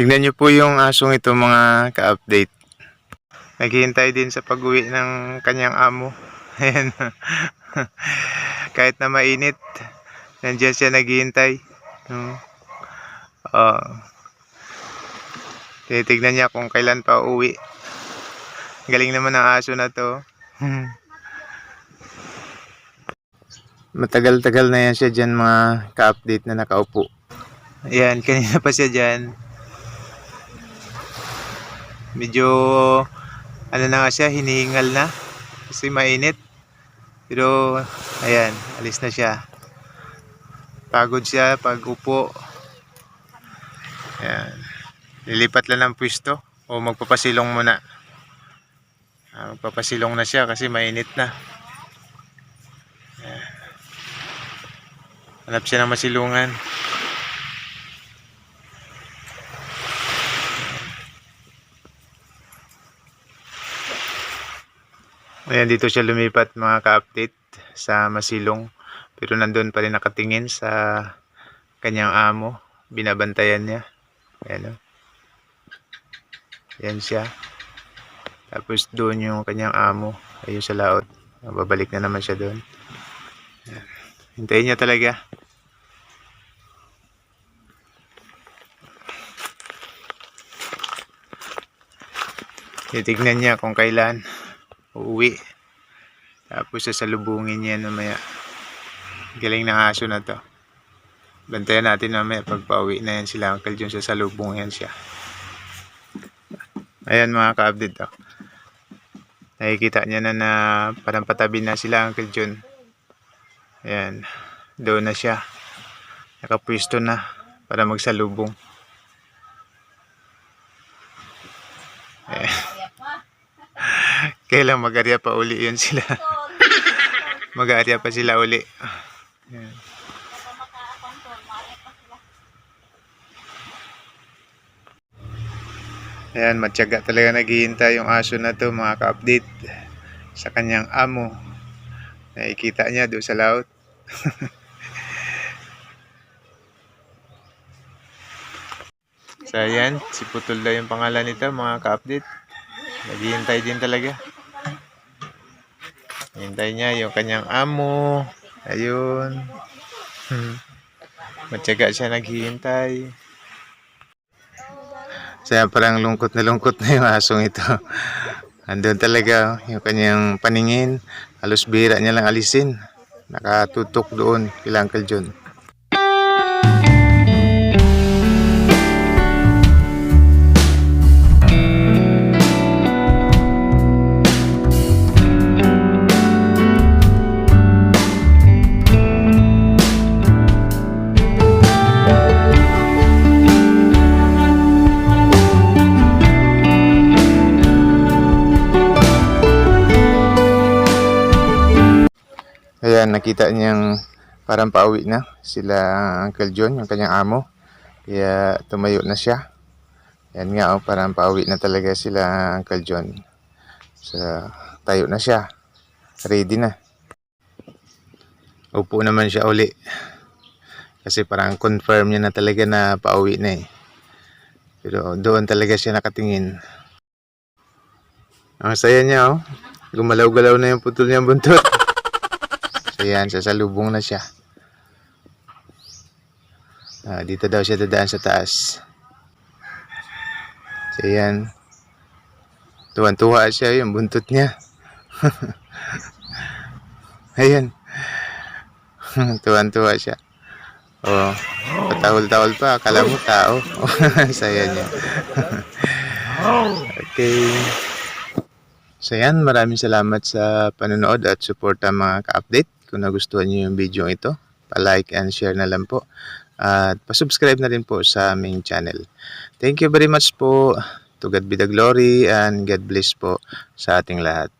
Tingnan niyo po yung asong ito mga ka-update. Naghihintay din sa pag-uwi ng kanyang amo. Ayan. Kahit na mainit, nandiyan siya naghihintay. No? Oh. Tinitignan niya kung kailan pa uwi. Galing naman ng aso na to. Matagal-tagal na yan siya dyan mga ka-update na nakaupo. Ayan, kanina pa siya dyan. Medyo ano na nga siya, hinihingal na. Kasi mainit. Pero, ayan, alis na siya. Pagod siya pag upo. Ayan. Lilipat lang ng pwesto o magpapasilong muna. Ah, magpapasilong na siya kasi mainit na. Ayan. Hanap siya ng masilungan. Ayan, dito siya lumipat mga ka-update sa Masilong. Pero nandun pa rin nakatingin sa kanyang amo. Binabantayan niya. Ayan o. Ayan siya. Tapos doon yung kanyang amo. Ayun sa laot. Babalik na naman siya doon. Hintayin niya talaga. Titignan niya kung kailan uuwi. Tapos sasalubungin niya mamaya. Galing ng aso na to. Bantayan natin mamaya pag pauwi na yan sila Uncle Jun sasalubungin siya. Ayan mga ka-update to. Nakikita niya na na parang patabi na sila Uncle Jun. Ayan. Doon na siya. Nakapwisto na para magsalubong. Kailang mag-arya pa uli yun sila. mag-arya pa sila uli. Ayan. Ayan, matyaga talaga naghihintay yung aso na to mga ka-update sa kanyang amo. Nakikita niya doon sa laut. so ayan, si Putol na yung pangalan nito mga ka-update. Naghihintay din talaga. Hintay niya yung kanyang amo. Ayun. Hmm. Matyaga siya naghihintay. So yan, parang lungkot na lungkot na yung asong ito. Andun talaga oh, yung kanyang paningin. Halos bira niya lang alisin. Nakatutok doon kila Uncle John. Ayan, nakita niyang parang pauwi na sila Uncle John, yung kanyang amo. Kaya tumayo na siya. Ayan nga, oh, parang pauwi na talaga sila Uncle John. So, tayo na siya. Ready na. Upo naman siya uli. Kasi parang confirm niya na talaga na pauwi na eh. Pero doon talaga siya nakatingin. Ang saya niya oh. Gumalaw-galaw na yung putol niyang buntot. So yan, sasalubong na siya. Ah, dito daw siya dadaan sa taas. So yan. Tuwan-tuwa siya yung buntot niya. Ayan. Tuwan-tuwa siya. Oh, patahol-tahol pa. Akala mo tao. Saya niya. okay. So yan, maraming salamat sa panonood at suporta mga ka-update. Kung nagustuhan niyo yung video ito, pa-like and share na lang po. At pa-subscribe na rin po sa aming channel. Thank you very much po. To God be the glory and God bless po sa ating lahat.